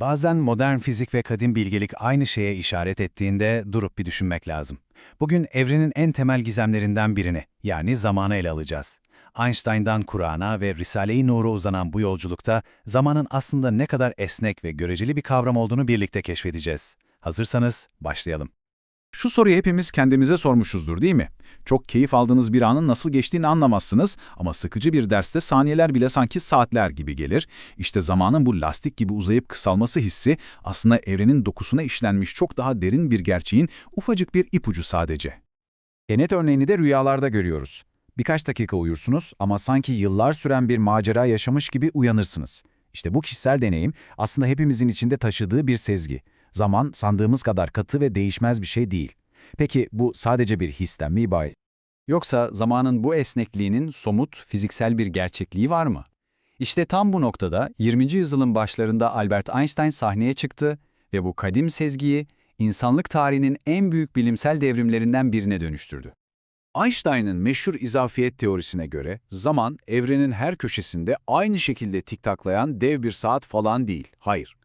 Bazen modern fizik ve kadim bilgelik aynı şeye işaret ettiğinde durup bir düşünmek lazım. Bugün evrenin en temel gizemlerinden birini, yani zamanı ele alacağız. Einstein'dan Kur'an'a ve Risale-i Nur'a uzanan bu yolculukta zamanın aslında ne kadar esnek ve göreceli bir kavram olduğunu birlikte keşfedeceğiz. Hazırsanız başlayalım. Şu soruyu hepimiz kendimize sormuşuzdur değil mi? Çok keyif aldığınız bir anın nasıl geçtiğini anlamazsınız ama sıkıcı bir derste saniyeler bile sanki saatler gibi gelir. İşte zamanın bu lastik gibi uzayıp kısalması hissi aslında evrenin dokusuna işlenmiş çok daha derin bir gerçeğin ufacık bir ipucu sadece. Enet örneğini de rüyalarda görüyoruz. Birkaç dakika uyursunuz ama sanki yıllar süren bir macera yaşamış gibi uyanırsınız. İşte bu kişisel deneyim aslında hepimizin içinde taşıdığı bir sezgi. Zaman sandığımız kadar katı ve değişmez bir şey değil. Peki bu sadece bir histen mi ibaret? Yoksa zamanın bu esnekliğinin somut, fiziksel bir gerçekliği var mı? İşte tam bu noktada 20. yüzyılın başlarında Albert Einstein sahneye çıktı ve bu kadim sezgiyi insanlık tarihinin en büyük bilimsel devrimlerinden birine dönüştürdü. Einstein'ın meşhur izafiyet teorisine göre zaman evrenin her köşesinde aynı şekilde tiktaklayan dev bir saat falan değil. Hayır.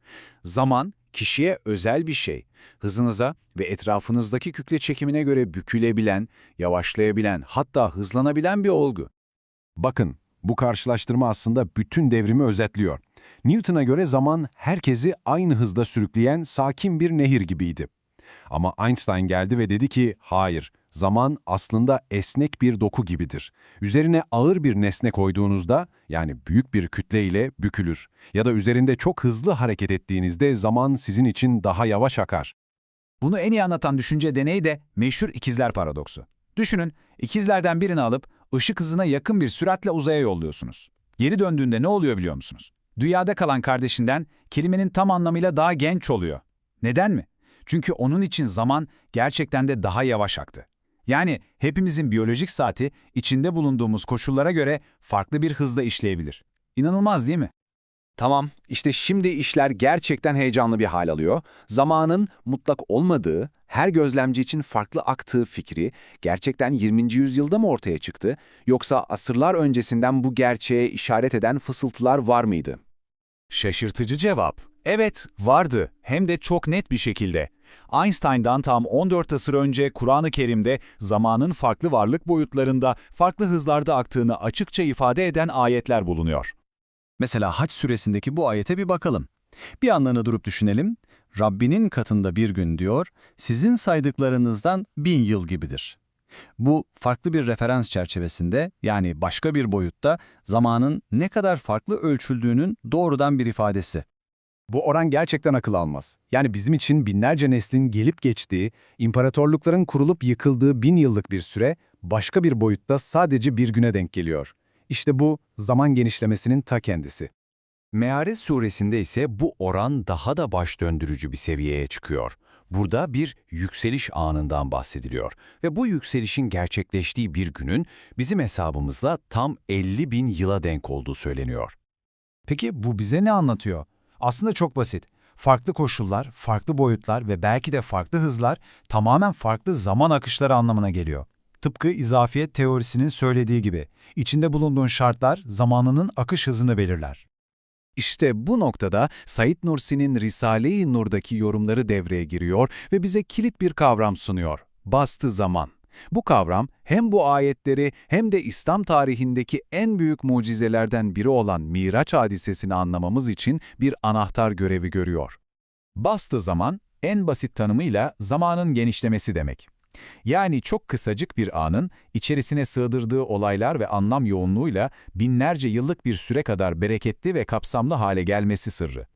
Zaman kişiye özel bir şey. Hızınıza ve etrafınızdaki kütle çekimine göre bükülebilen, yavaşlayabilen, hatta hızlanabilen bir olgu. Bakın, bu karşılaştırma aslında bütün devrimi özetliyor. Newton'a göre zaman herkesi aynı hızda sürükleyen sakin bir nehir gibiydi. Ama Einstein geldi ve dedi ki, hayır, zaman aslında esnek bir doku gibidir. Üzerine ağır bir nesne koyduğunuzda, yani büyük bir kütle ile bükülür. Ya da üzerinde çok hızlı hareket ettiğinizde zaman sizin için daha yavaş akar. Bunu en iyi anlatan düşünce deneyi de meşhur ikizler paradoksu. Düşünün, ikizlerden birini alıp ışık hızına yakın bir süratle uzaya yolluyorsunuz. Geri döndüğünde ne oluyor biliyor musunuz? Dünyada kalan kardeşinden kelimenin tam anlamıyla daha genç oluyor. Neden mi? Çünkü onun için zaman gerçekten de daha yavaş aktı. Yani hepimizin biyolojik saati içinde bulunduğumuz koşullara göre farklı bir hızla işleyebilir. İnanılmaz değil mi? Tamam, işte şimdi işler gerçekten heyecanlı bir hal alıyor. Zamanın mutlak olmadığı, her gözlemci için farklı aktığı fikri gerçekten 20. yüzyılda mı ortaya çıktı, yoksa asırlar öncesinden bu gerçeğe işaret eden fısıltılar var mıydı? Şaşırtıcı cevap. Evet, vardı. Hem de çok net bir şekilde. Einstein'dan tam 14 asır önce Kur'an-ı Kerim'de zamanın farklı varlık boyutlarında, farklı hızlarda aktığını açıkça ifade eden ayetler bulunuyor. Mesela Haç suresindeki bu ayete bir bakalım. Bir anlarına durup düşünelim. Rabbinin katında bir gün diyor, sizin saydıklarınızdan bin yıl gibidir. Bu farklı bir referans çerçevesinde yani başka bir boyutta zamanın ne kadar farklı ölçüldüğünün doğrudan bir ifadesi. Bu oran gerçekten akıl almaz. Yani bizim için binlerce neslin gelip geçtiği, imparatorlukların kurulup yıkıldığı bin yıllık bir süre, başka bir boyutta sadece bir güne denk geliyor. İşte bu, zaman genişlemesinin ta kendisi. Meariz suresinde ise bu oran daha da baş döndürücü bir seviyeye çıkıyor. Burada bir yükseliş anından bahsediliyor ve bu yükselişin gerçekleştiği bir günün bizim hesabımızla tam 50 bin yıla denk olduğu söyleniyor. Peki bu bize ne anlatıyor? Aslında çok basit. Farklı koşullar, farklı boyutlar ve belki de farklı hızlar tamamen farklı zaman akışları anlamına geliyor. Tıpkı izafiyet teorisinin söylediği gibi, içinde bulunduğun şartlar zamanının akış hızını belirler. İşte bu noktada Said Nursi'nin Risale-i Nur'daki yorumları devreye giriyor ve bize kilit bir kavram sunuyor. Bastı zaman. Bu kavram hem bu ayetleri hem de İslam tarihindeki en büyük mucizelerden biri olan Miraç hadisesini anlamamız için bir anahtar görevi görüyor. Bastı zaman, en basit tanımıyla zamanın genişlemesi demek. Yani çok kısacık bir anın içerisine sığdırdığı olaylar ve anlam yoğunluğuyla binlerce yıllık bir süre kadar bereketli ve kapsamlı hale gelmesi sırrı.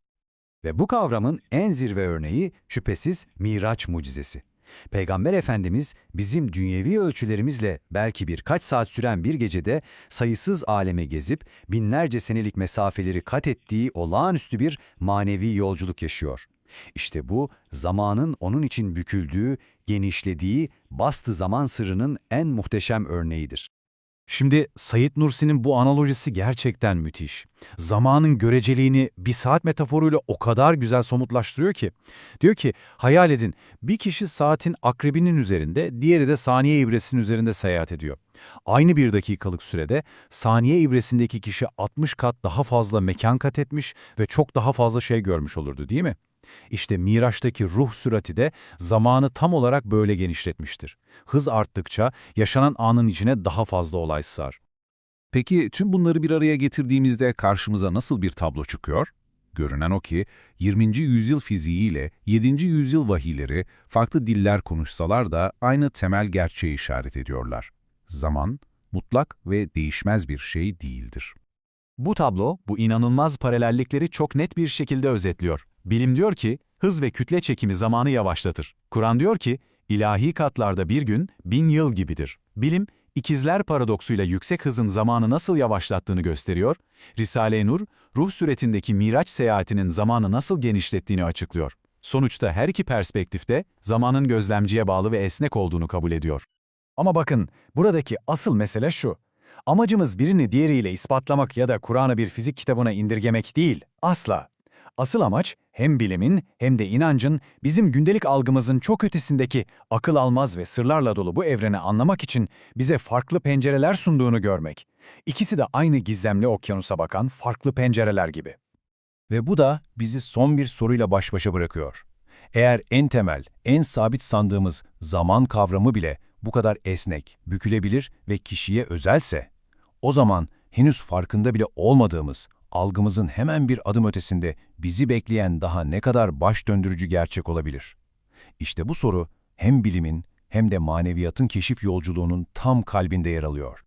Ve bu kavramın en zirve örneği şüphesiz Miraç mucizesi. Peygamber Efendimiz bizim dünyevi ölçülerimizle belki birkaç saat süren bir gecede sayısız aleme gezip binlerce senelik mesafeleri kat ettiği olağanüstü bir manevi yolculuk yaşıyor. İşte bu zamanın onun için büküldüğü, genişlediği, bastı zaman sırrının en muhteşem örneğidir. Şimdi Sayit Nursi'nin bu analojisi gerçekten müthiş. Zamanın göreceliğini bir saat metaforuyla o kadar güzel somutlaştırıyor ki. Diyor ki, hayal edin bir kişi saatin akrebinin üzerinde, diğeri de saniye ibresinin üzerinde seyahat ediyor. Aynı bir dakikalık sürede saniye ibresindeki kişi 60 kat daha fazla mekan kat etmiş ve çok daha fazla şey görmüş olurdu değil mi? İşte Miraç'taki ruh sürati de zamanı tam olarak böyle genişletmiştir. Hız arttıkça yaşanan anın içine daha fazla olay sığar. Peki tüm bunları bir araya getirdiğimizde karşımıza nasıl bir tablo çıkıyor? Görünen o ki 20. yüzyıl fiziğiyle 7. yüzyıl vahiyleri farklı diller konuşsalar da aynı temel gerçeği işaret ediyorlar. Zaman, mutlak ve değişmez bir şey değildir. Bu tablo, bu inanılmaz paralellikleri çok net bir şekilde özetliyor. Bilim diyor ki, hız ve kütle çekimi zamanı yavaşlatır. Kur'an diyor ki, ilahi katlarda bir gün bin yıl gibidir. Bilim, ikizler paradoksuyla yüksek hızın zamanı nasıl yavaşlattığını gösteriyor. Risale-i Nur, ruh süretindeki Miraç seyahatinin zamanı nasıl genişlettiğini açıklıyor. Sonuçta her iki perspektifte zamanın gözlemciye bağlı ve esnek olduğunu kabul ediyor. Ama bakın, buradaki asıl mesele şu. Amacımız birini diğeriyle ispatlamak ya da Kur'an'ı bir fizik kitabına indirgemek değil, asla. Asıl amaç hem bilimin hem de inancın bizim gündelik algımızın çok ötesindeki akıl almaz ve sırlarla dolu bu evreni anlamak için bize farklı pencereler sunduğunu görmek. İkisi de aynı gizemli okyanusa bakan farklı pencereler gibi. Ve bu da bizi son bir soruyla baş başa bırakıyor. Eğer en temel, en sabit sandığımız zaman kavramı bile bu kadar esnek, bükülebilir ve kişiye özelse, o zaman henüz farkında bile olmadığımız, algımızın hemen bir adım ötesinde bizi bekleyen daha ne kadar baş döndürücü gerçek olabilir? İşte bu soru hem bilimin hem de maneviyatın keşif yolculuğunun tam kalbinde yer alıyor.